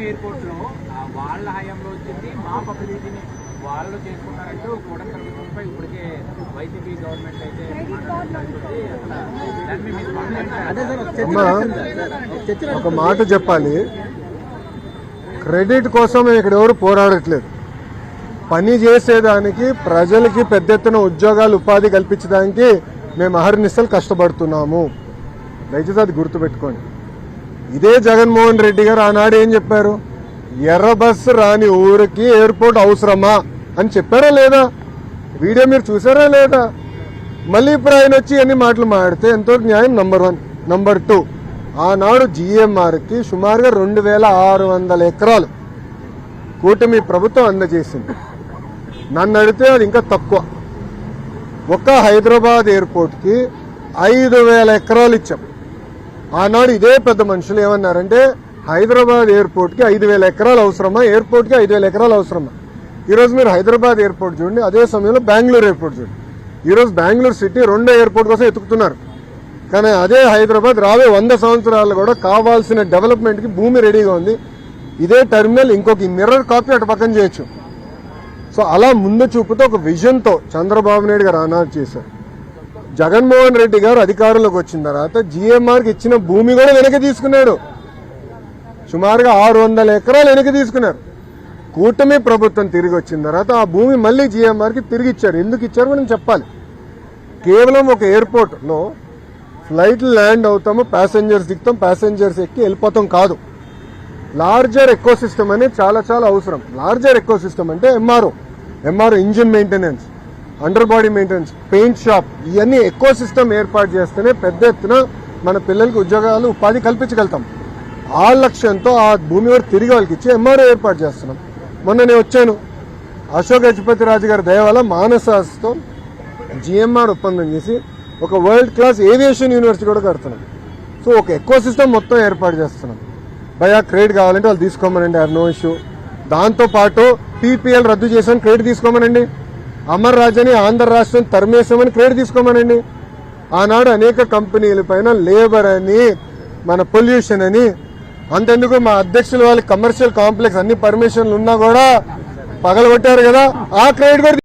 Airport. లో ఆ, వాళ్ళ హయాంలో వచ్చింది మా పబ్లిసిటీని వాళ్ళు చేసుకున్నారంటూ కూటమి ప్రభుత్వంపై ఇప్పటికే వైసీపీ గవర్నమెంట్ అయితే ఒక మాట చెప్పాలి. క్రెడిట్ కోసం ఇక్కడ ఎవరు పోరాడట్లేదు. పని చేసేదానికి ప్రజలకి పెద్ద ఎత్తున ఉద్యోగాలు ఉపాధి కల్పించడానికి మేము అహర్నిశలు కష్టపడుతున్నాము. దయచేసి అది గుర్తుపెట్టుకోండి. ఇదే జగన్మోహన్ రెడ్డి గారు ఆనాడు ఏం చెప్పారు? ఎర్ర బస్సు రాని ఊరికి ఎయిర్పోర్ట్ అవసరమా? అని చెప్పారా లేదా? వీడియో మీరు చూసారా లేదా? మళ్ళీ ఇప్పుడు ఆయన వచ్చి అన్ని మాటలు మాడితే ఎంతో న్యాయం నంబర్ వన్ నంబర్ టూ. ఆనాడు జిఎంఆర్కి సుమారుగా రెండు వేల ఆరు వందల ఎకరాలు కూటమి ప్రభుత్వం అందజేసింది. నన్ను అడిగితే అది ఇంకా తక్కువ. ఒక్క హైదరాబాద్ ఎయిర్పోర్ట్కి ఐదు వేల ఎకరాలు ఇచ్చాం. ఆనాడు ఇదే పెద్ద మనుషులు ఏమన్నారంటే హైదరాబాద్ ఎయిర్పోర్ట్కి ఐదు వేల ఎకరాలు అవసరమా? ఎయిర్పోర్ట్కి ఐదు వేల ఎకరాలు అవసరమా? ఈరోజు మీరు హైదరాబాద్ ఎయిర్పోర్ట్ చూడండి అదే సమయంలో బెంగళూరు ఎయిర్పోర్ట్ చూడండి. ఈరోజు బెంగళూరు సిటీ రెండో ఎయిర్పోర్ట్ కోసం ఎతుకుతున్నారు. కానీ అదే హైదరాబాద్ రాబోయే వంద సంవత్సరాలు కూడా కావాల్సిన డెవలప్మెంట్కి భూమి రెడీగా ఉంది. ఇదే టెర్మినల్ ఇంకొక మిర్రర్ కాపీ అటు పక్కన చేయొచ్చు. సో అలా ముందు చూపుతో ఒక విజన్తో చంద్రబాబు నాయుడు గారు ఆనాడు చేశారు. జగన్మోహన్ రెడ్డి గారు అధికారంలోకి వచ్చిన తర్వాత జిఎంఆర్కి ఇచ్చిన భూమి కూడా వెనక్కి తీసుకున్నాడు. సుమారుగా ఆరు వందల ఎకరాలు వెనక్కి తీసుకున్నారు. కూటమి ప్రభుత్వం తిరిగి వచ్చిన తర్వాత ఆ భూమి మళ్ళీ జిఎంఆర్కి తిరిగి ఇచ్చారు. ఎందుకు ఇచ్చారు మనం చెప్పాలి. కేవలం ఒక ఎయిర్పోర్ట్లో ఫ్లైట్ ల్యాండ్ అవుతాము ప్యాసింజర్స్ దిగుతాం ప్యాసింజర్స్ ఎక్కి వెళ్ళిపోతాం కాదు. లార్జర్ ఎకో సిస్టమ్ అనేది చాలా చాలా అవసరం. లార్జర్ ఎకో సిస్టమ్ అంటే MRO. MRO engine maintenance. Under body maintenance paint shop ఇవన్నీ ఎక్కువ సిస్టమ్ ఏర్పాటు చేస్తేనే పెద్ద ఎత్తున మన పిల్లలకి ఉద్యోగాలు ఉపాధి కల్పించగలుగుతాం. ఆ లక్ష్యంతో ఆ భూమి వారు తిరిగి వాళ్ళకి ఇచ్చి ఎంఆర్ఓ ఏర్పాటు చేస్తున్నాం. మొన్న నేను వచ్చాను. అశోక్ గజపతి రాజు గారి దయ మానసాస్తో జిఎంఆర్ ఒప్పందం చేసి ఒక వరల్డ్ క్లాస్ ఏవియేషన్ యూనివర్సిటీ కూడా కడుతున్నాం. సో ఒక ఎక్కువ సిస్టమ్ మొత్తం ఏర్పాటు చేస్తున్నాం. భయా క్రెడిట్ కావాలంటే వాళ్ళు తీసుకోమనండి ఆర్ నో ఇష్యూ దాంతోపాటు పీపీఎల్ రద్దు చేసాం క్రెడిట్ తీసుకోమనండి. అమర్ రాజని ఆంధ్ర రాష్ట్రం తరిమేశామని క్రెడిట్ తీసుకోమనండి. ఆనాడు అనేక కంపెనీల పైన లేబర్ అని మన పొల్యూషన్ అని అంతెందుకు మా అధ్యక్షుల వాళ్ళకి కమర్షియల్ కాంప్లెక్స్ అన్ని పర్మిషన్లు ఉన్నా కూడా పగలగొట్టారు కదా. ఆ క్రెడిట్ కూడా